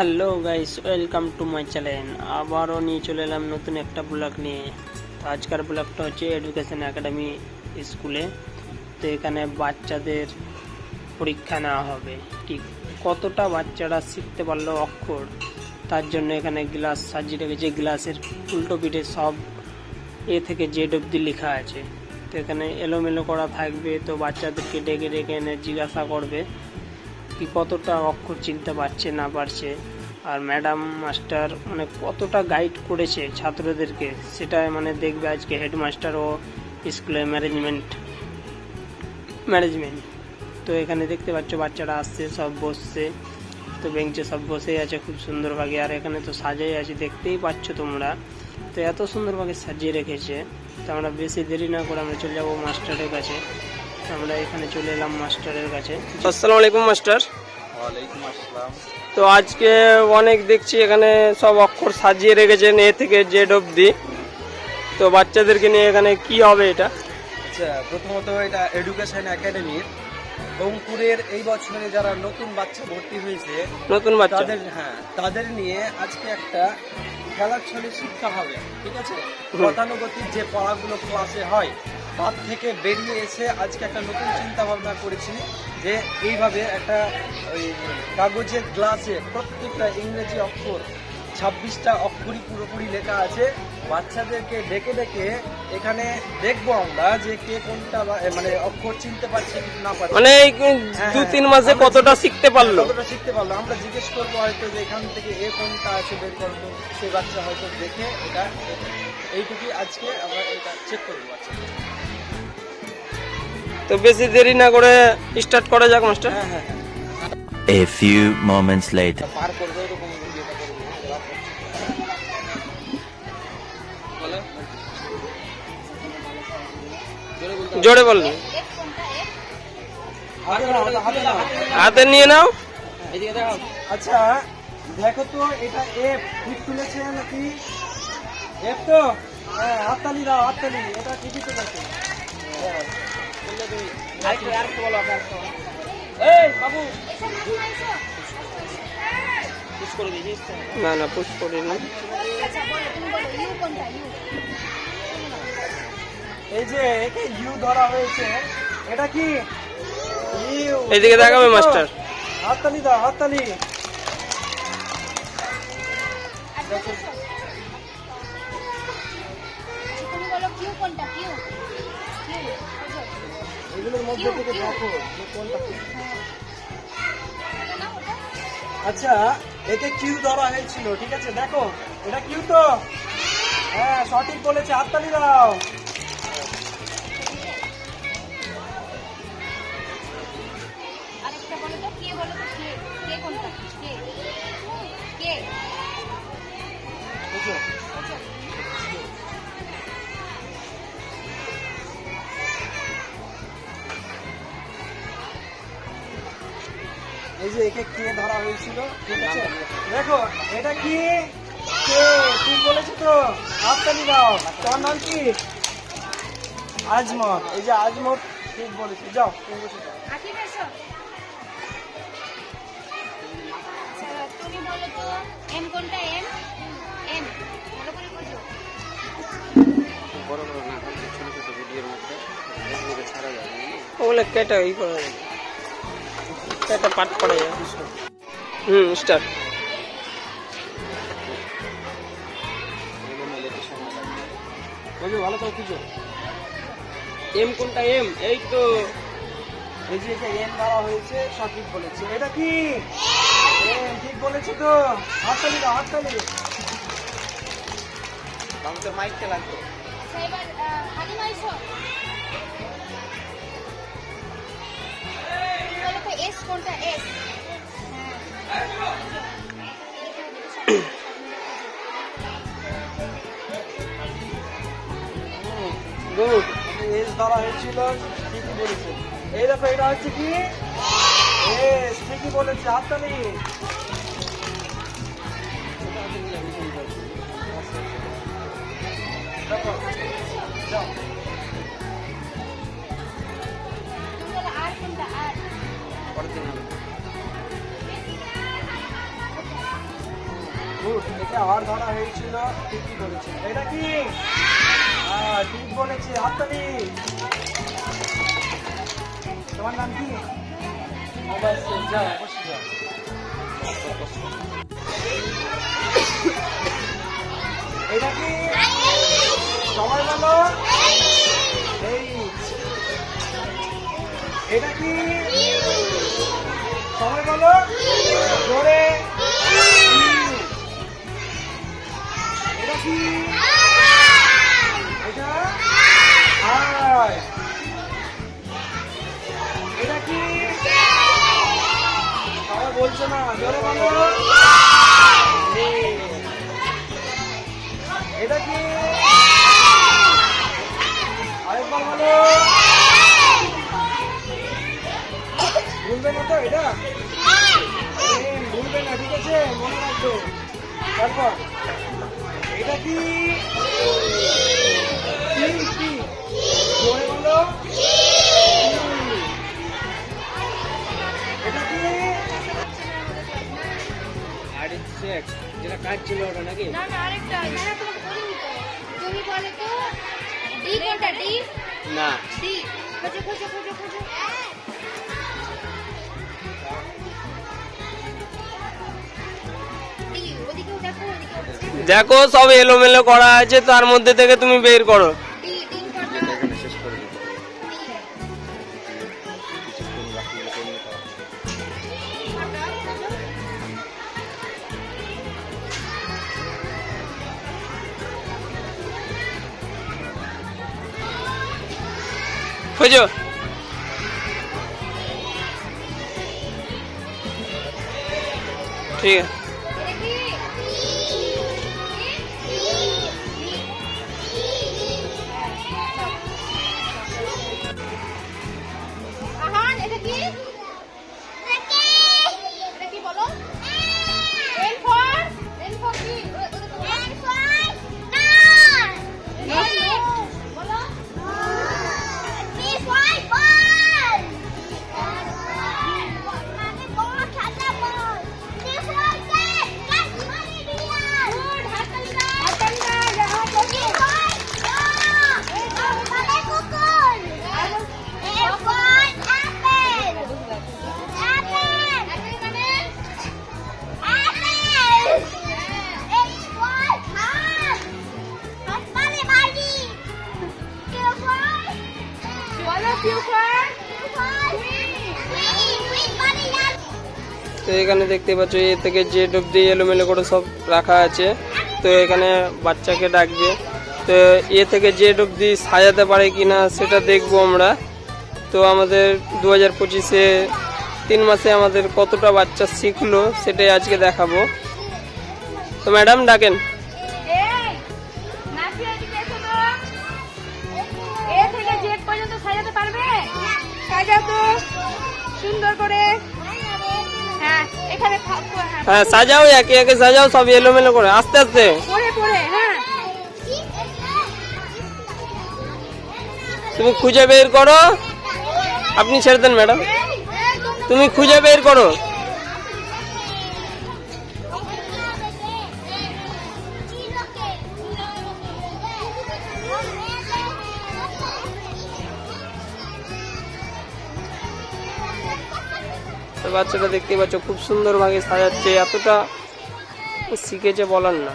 Hello guys, welcome to my channel. আবারও নিয়ে চলে এলাম নতুন একটা ব্লগ নিয়ে। আজকের ব্লগটা হচ্ছে এডুকেশন একাডেমি স্কুলে। তো এখানে বাচ্চাদের পরীক্ষা নেওয়া হবে। ঠিক কতটা বাচ্চারা শিখতে পারল অক্ষর? তার জন্য এখানে গ্লাস সাজিয়ে রেখেছে। গ্লাসের উল্টো পিঠে সব এ থেকে জেড অব্দি লেখা আছে। তো এখানে এলোমেলো করা থাকবে। তো বাচ্চাদেরকে ডেকে ডেকে এনে জিজ্ঞাসা করবে। কি কতটা অক্ষর চিনতে পারছে না পারছে। আর ম্যাডাম, মাস্টার মানে কতটা গাইড করেছে ছাত্রদেরকে সেটা মানে দেখবে আজকে হেডমাস্টার ও স্কুলের ম্যানেজমেন্ট ম্যানেজমেন্ট তো এখানে দেখতে পাচ্ছ, বাচ্চারা আসছে, সব বসছে। তো বেঞ্চে সব বসেই আছে খুব সুন্দরভাবে, আর এখানে তো সাজাই আছে, দেখতেই পাচ্ছ তোমরা। তো এত সুন্দরভাবে সাজিয়ে রেখেছে। তো আমরা বেশি দেরি না করে আমরা চলে যাব মাস্টারের কাছে। আমরা এখানে চলে এলাম মাস্টারের কাছে। আসসালামু আলাইকুম মাস্টার। ওয়ালাইকুম আসসালাম। তো আজকে অনেক দেখছি এখানে সব অক্ষর সাজিয়ে রেখেছেন এ থেকে জেড অবধি। তো বাচ্চাদেরকে নিয়ে এখানে কি হবে এটা? আচ্ছা প্রথমত এটা এডুকেশন একাডেমির অঙ্কুরের এই বছরে যারা নতুন বাচ্চা ভর্তি হয়েছে নতুন বাচ্চা? তাদের হ্যাঁ তাদের নিয়ে আজকে একটা খেলার ছলে শিক্ষা হবে ঠিক আছে। গতানুগতিক যে পড়াগুলো ক্লাসে হয় তার থেকে বেরিয়ে এসে আজকে একটা নতুন চিন্তা ভাবনা করেছি যে এইভাবে একটা ওই কাগজের গ্লাসে প্রত্যেকটা ইংরেজি অক্ষর ছাব্বিশটা অক্ষরই পুরোপুরি লেখা আছে। বাচ্চাদেরকে ডেকে ডেকে এখানে দেখব আমরা যে কে কোনটা মানে অক্ষর চিনতে পারছে না পারছে। মানে দু তিন মাসে কতটা শিখতে পারল? কতটা শিখতে পারল? আমরা জিজ্ঞেস করব হয়তো যে এখান থেকে এ কোনটা আছে বের করব সে বাচ্চা হয়তো দেখে এটা এইটুকুই আজকে আমরা এটা চেক করব বাচ্চা তো বেশি দেরি না করে স্টার্ট করা যাক মাস্টার হ্যাঁ হ্যাঁ হ্যাঁ। A few moments later. পার করবে এরকম ইয়েটা করব বলো। জোরে হবে। হাতে নিয়ে নাও। আচ্ছা দেখো তো এটা এফ ঠিক তুলেছে নাকি? এফ তো? হ্যাঁ হাততালি দাও হাততালি। এটা ঠিকই তো না না পুশ করি না। এই যে একে ইউ ধরা হয়েছে। এটা কি? ইউ এদিকে দেখাবে মাস্টার। হাততালি দাও হাততালি। এগুলোর মধ্যে থেকে দেখো যে কোনটা আচ্ছা একে কিউ ধরা হয়েছিল ঠিক আছে? দেখো এটা কিউ তো? হ্যাঁ সঠিক বলেছে হাততালি দাও। এই যে একে কে ধরা হয়েছিল? ঠিক আছে? দেখো এটা কি? কে? ঠিক বলেছ তো? দাও তোমার নাম কি? আজমত। এই যে আজমত ঠিক বলেছে। যাও তুমি বসে যাও। আকিব এসো। তুমি বলো তো এম কোনটা এম? এম। ভালো করে বোঝো। ওগুলো কেটে ই করা যাবে কেটে পাঠ করা যাবে হুম স্টার্ট বুঝো ভালো করে খুঁজো এম কোনটা এম এই তো। এই যে এটা এম ধরা হয়েছে সঠিক বলেছে। এটা কি? এম ঠিক বলেছে তো। হাততালি দাও হাততালি। আমাদের মাইকটা লাগবে। এসো কোনটা এস ধরা হয়েছিল, ঠিকই বলেছে। এই দেখো, এটা হচ্ছে কি? এস ঠিকই বলেছে হাততালি দেখো কোনটা আর ধরা হয়েছিল ঠিকই বলেছে এটা কি? হ্যাঁ ঠিক বলেছে হাততালি। তোমার নাম কি? অবশ্যই যা অবশ্যই এটা কি? সবাই বলো। এই এটা কি? সবাই বলো? জোরে। এটা কি? এটা? হাই। এটা কি? সবাই বলছে না। জোরে বলো। এটা কি? তারপর এটা কি? কি কি? জোরে বলো। কি? এটা কি? যেটা কাজ ছিল ওটা নাকি? না না আরেকটা না না তোমাকে বলিনি তো তুমি বলে তো ডি কোনটা? ডি না। ডি খোঁজো খোঁজো খোঁজো খোঁজো। দেখো সব এলোমেলো করা আছে তার মধ্যে থেকে তুমি বের করো। খোঁজো। ঠিক আছে। তো এখানে দেখতে পাচ্ছ, এ থেকে জেড অব্দি এলোমেলো করে সব রাখা আছে, তো এখানে বাচ্চাকে ডাকবে। তো এ থেকে জেড অব্দি সাজাতে পারে কি না সেটা দেখব আমরা। তো আমাদের দু হাজার পঁচিশে তিন মাসে আমাদের কতটা বাচ্চা শিখলো সেটাই আজকে দেখাবো। তো ম্যাডাম, ডাকেন। সাজাতে পারবে? সাজাতো সুন্দর করে। হ্যাঁ এখানে হ্যাঁ, হ্যাঁ সাজাও একে একে সাজাও সব এলোমেলো করে। আস্তে আস্তে। পরে পরে হ্যাঁ। তুমি খুঁজে বের করো। আপনি ছেড়ে দেন ম্যাডাম। তুমি খুঁজে বের করো। তো বাচ্চাটা দেখতে পাচ্ছ খুব সুন্দরভাবে সাজাচ্ছে এতটা শিখেছে বলার না।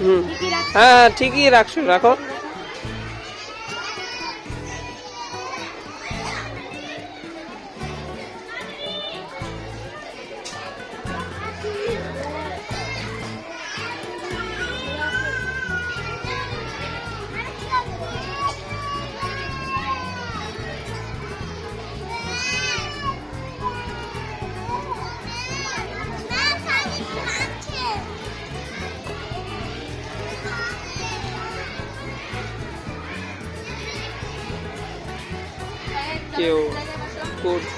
হুম। হ্যাঁ হ্যাঁ, ঠিকই রাখছো রাখো।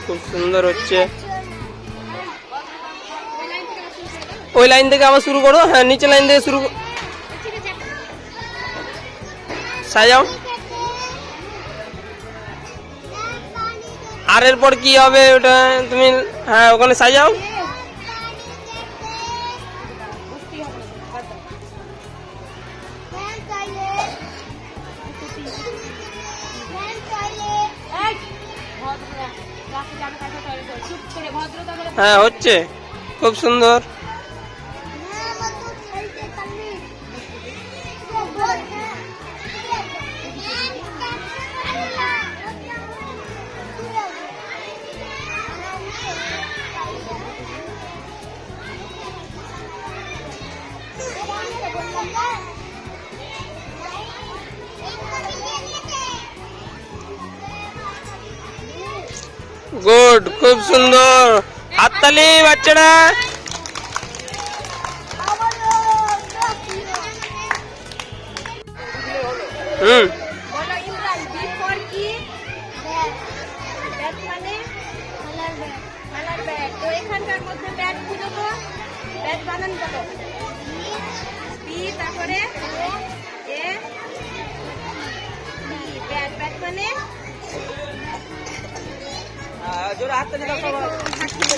খুব সুন্দর হচ্ছে। ওই লাইন থেকে আবার শুরু করো হ্যাঁ নিচে লাইন থেকে শুরু সাজাও। আর এরপর কি হবে ওটা তুমি হ্যাঁ ওখানে সাজাও। হ্যাঁ হচ্ছে। খুব সুন্দর। বানান বলো বি তারপরে এ ব্যাট ব্যাট মানে জোরে হাতটা দিলাম সবাই।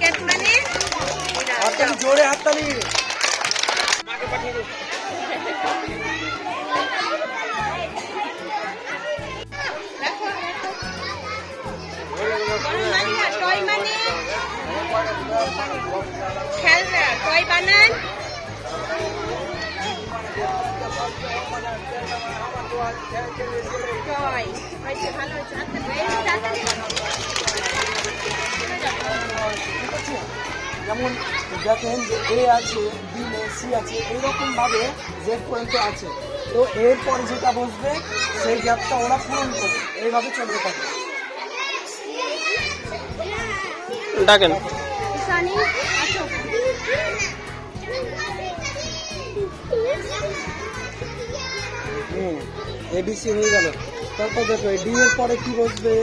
ক্যাট মানে হাততালি জোরে হাততালি মানিয়া টয় মানে খেলনা টয় বানান টয় ভালো হয়েছে যেমন দেখেন যে এ আছে বি নেই সি আছে এইরকম ভাবে জেড পর্যন্ত আছে। তো এরপরে যেটা বসবে সেই গ্যাপটা ওরা পূরণ করবে। এইভাবে চলতে থাকে। ডাকেন। হুম এবিসি হয়ে গেল। তারপর দেখো ডি এর পরে কি বসবে?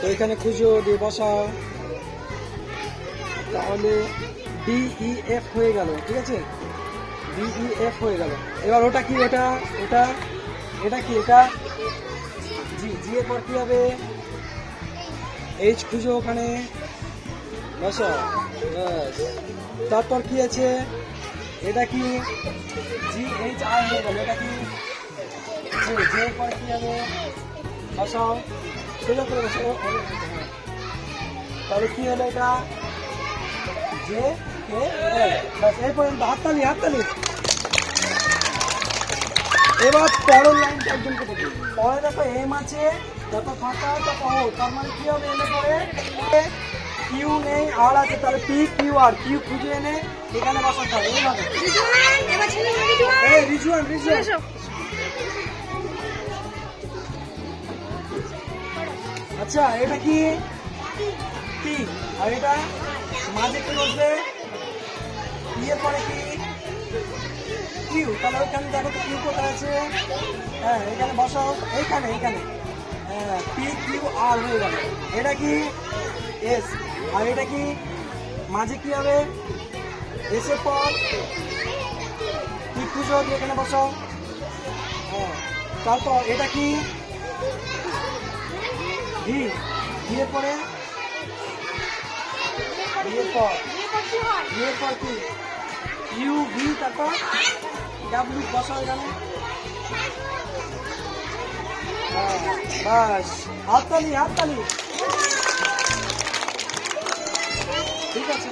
তো এখানে খুঁজো দিয়ে বসাও। তাহলে ডিই এফ হয়ে গেল, ঠিক আছে? ডিই এফ হয়ে গেল। এবার ওটা কি এটা এটা এটা কি, এটা? জি জি এর পর কি হবে? এইচ খুঁজো ওখানে। তারপর কি আছে? এটা কি? জি এইচ আই হয়ে গেল, এটা কি? জি পর হবে? করে। তাহলে কি হলো এটা? কে এল বাস এই পর্যন্ত হাততালি হাততালি এবার পরের লাইনটা একজনকে দেখি পরে দেখো এম আছে যত ফাঁকা তত ও তার মানে কি হবে এনে পরে কিউ নেই আর আছে তাহলে পি কিউ আর কিউ খুঁজে এনে এখানে বসাতে হবে এইভাবে রিজুয়ান রিজুয়ান আচ্ছা এটা কি কি আর এটা মাঝে কি বসবে বিয়ের পরে কি? কিউ, তাহলে ওইখানে দেখো তো কিউ কোথায় আছে? হ্যাঁ এখানে বসাও। এইখানে এইখানে। হ্যাঁ পি কিউ আর হয়ে গেল। এটা কি? এস আর এটা কি? মাঝে কি হবে? এস এর পর কি খুঁজো দিয়ে এখানে বসাও। হ্যাঁ তারপর এটা কি? ভি বিয়ের পরে বিয়ের পর বিয়ের পর কি ইউ ভি তারপর ডাব্লিউ বসা এখানে হ্যাঁ, বাস হাততালি হাততালি ঠিক আছে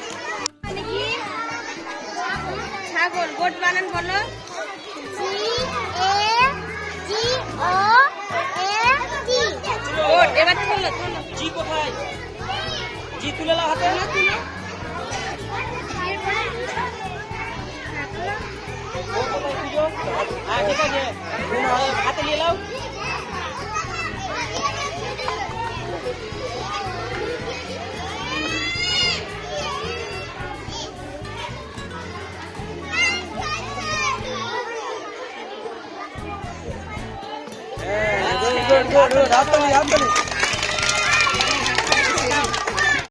ছাগল গোট বানান বলো এবার তোলো জি কোথায়? কি তুলে লাও হাতে good, good, good. Happily, happily.